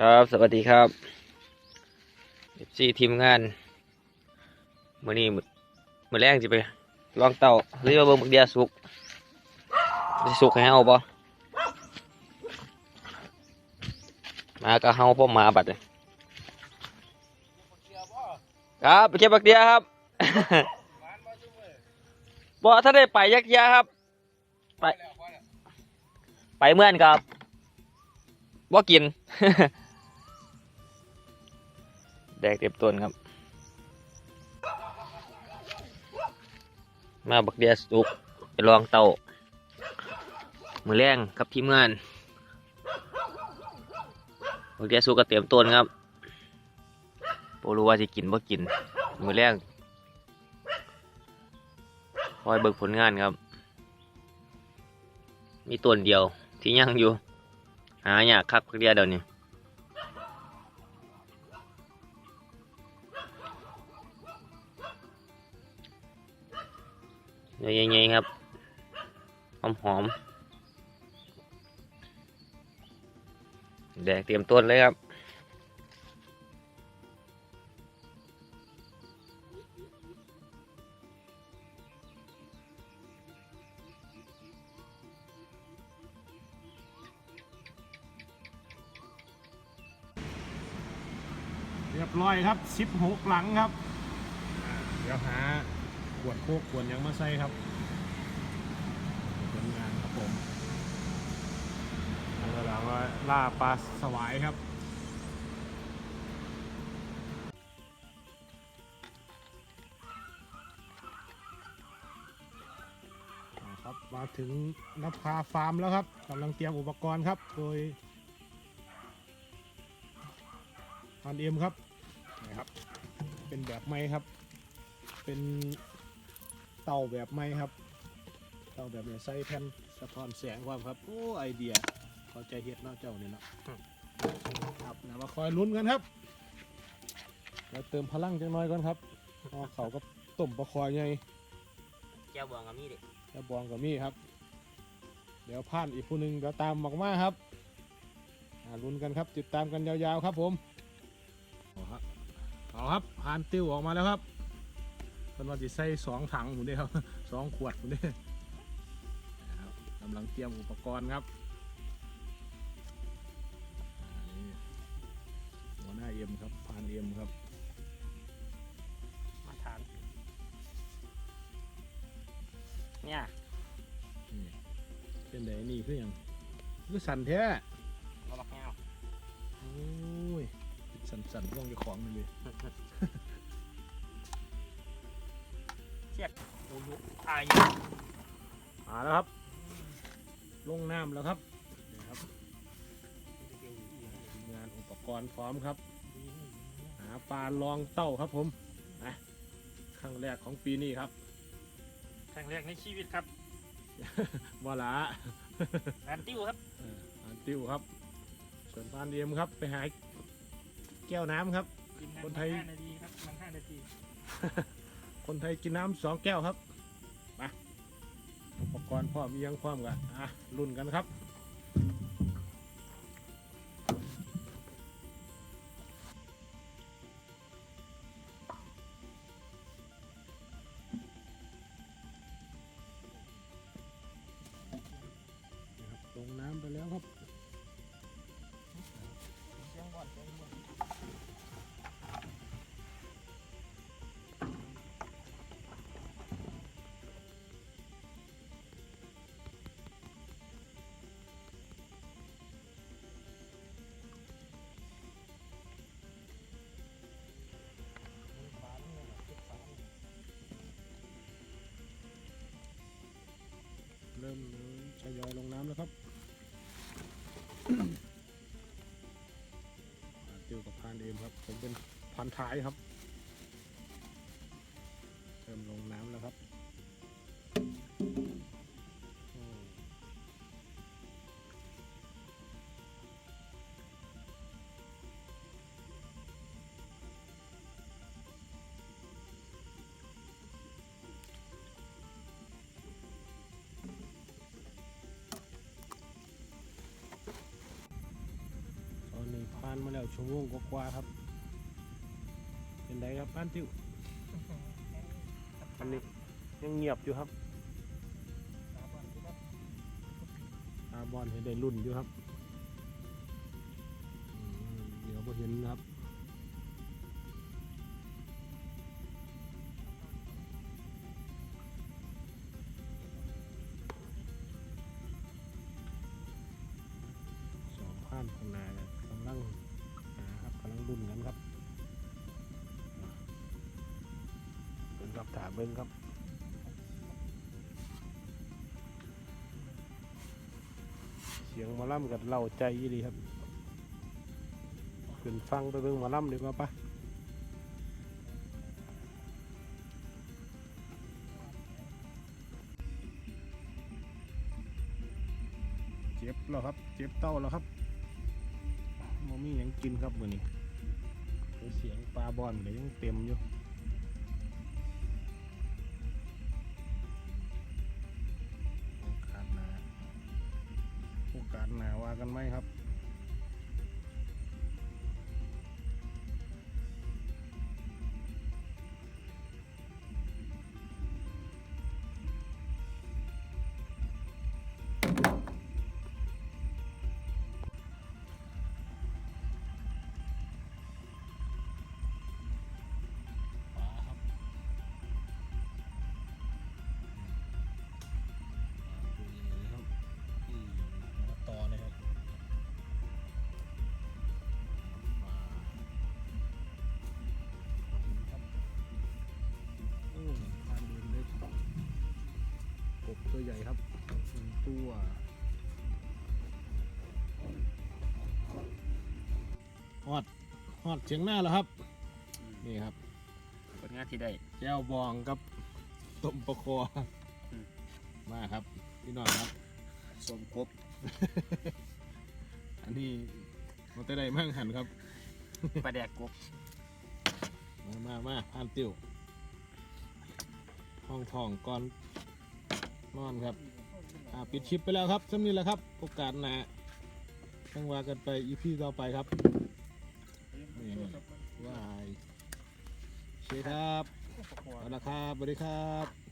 ครับ สวัสดีครับซีทีมงานมือนี้มือมือแรกจะไปลองเต่าหรือว่าเบิ่งบักเดียสุกสิสุกให้เฮาบ่มาก็เฮาพ่อมาบัดเลยครับไปเก็บบักเดียครับบ่ถ้าได้ไปยักยาครับ ไป ไปเมื่อนครับบ่กิน แดกเต็มต้นครับ มาบักเดียสุกไปลองเตามือแรงครับทีมงานบักเดียสุกก็เต็มต้นครับโปรู้ว่าจะกินบ่กิน มือแรงคอยเบิกผลงานครับ มีต้นเดียวที่ยังอยู่ หาอยากคักพักเดียวเดี๋ยวนี้ เดี๋ยวยังไงครับ หอมหอมๆแดกเตรียมต้นเลยครับเรียบร้อยครับสิบหกหลังครับอ่าเดี๋ยวหาข วดโคกขวดหยังมาใส่ครับผลงานครับผมแล้วหลังว่าล่าปลาสวายครับอ่าครับมาถึงนภาฟาร์มแล้วครับกำลังเตรียมอุปกรณ์ครับ โดยพันเอ็มครับนะครับ เป็นแบบไม้ครับ เป็น เตาแบบไม้ครับ เตาแบบเนี่ยใส่แผ่นสะท้อนแสงความครับ โอ้ไอเดียเข้าใจเฮ็ดเนาะเจ้าเนี่ยเนาะครับนะมาคอยลุ้นกันครับเราเติมพลังจังน้อยก่อนครับเอาเขาก็ต้มปลาคอยไงแก้วบวงกับมีดิแล้วบองกับมี่ครับ เดี๋ยวผ่านอีกผู้หนึ่งเดี๋ยวตามออกมาครับอ่าลุ้นกันครับติดตามกันยาวๆครับผมเอาครับเอาครับผ่านติ้วออกมาแล้วครับ เป็นวันที่ใส่สองถังหมูเดียวสองขวดหมูเดียวนะครับกำลังเตรียมอุปกรณ์ครับอ่านี่หัวหน้าเอ็มครับผ่านเอ็มครับ มาทานเนี่ยนี่เป็นไดนี่คืออย่างคือสั่นแท้มาบักแก้วโอ้ยสั่นสั่นๆร่องเจ้าของมันเลย โอ้ยอายมาแล้วครับ ลงน้ำแล้วครับนี่ครับทีมงานอุปกรณ์พร้อมครับ หาปลาลองเต้าครับผมนะครั้งแรกของปีนี้ครับ ครั้งแรกในชีวิตครับวาละงานติ้วครับเอออันติวครับ ส่วนปานเดียมครับ ไปหาแก้วน้ำครับ คนไทยห้านาทีครับมันห้านาที คนไทยกินน้ำสองแก้วครับมาอุปกรณ์พร้อมยังพร้อมกันอะรุ่นกันครับ นะครับเกี่ยวกับพานเอมครับ ผมเป็นพันท้ายครับ เริ่มลงน้ำานมาแล้วชั่วโมงกว่าๆครับ เป็นไงครับบ้านติ้วอันนี้ยังเงียบอยู่ครับอาบอลให้ได้รุ่นอยู่ครับเดี๋ยวพอเห็นครับสองข้านข้างหน้ายกำลัง กำลังดุนกันครับเบิ้งครับถามเบิ้งครับเสียงมอล่ำกับเราใจยี่ดีครับขึ้นฟังไปเบิ้งมอล่ำดีกว่าปะเจ็บแล้วครับ เจ็บเต้าแล้วครับ มมีหยังกินครับมือนี้เสียงปลาบอลก็ยังเต็มอยู่โอกาสหนาโอกาสหนาว่ากันไหมครับ ญ่ครับหนึ่งตัวฮอดฮอดเฉียงหน้าแล้วครับ นี่ครับผลงานที่ได้แก้วบองกับต้มปลาคออม มาครับพี่น้องครับ สมกบอันนี้มันจะได้มั่งหันครับ ปลาแดกกบมามามาผ่านติวห้องทองก่อน นอนครับอ่าปิดชิปไปแล้วครับสำนี้แหละครับโอกาสหนาตั้งว่ากันไปอีพีต่อไปครับนี่วายเชครับเอาละครับสวัสดีครับ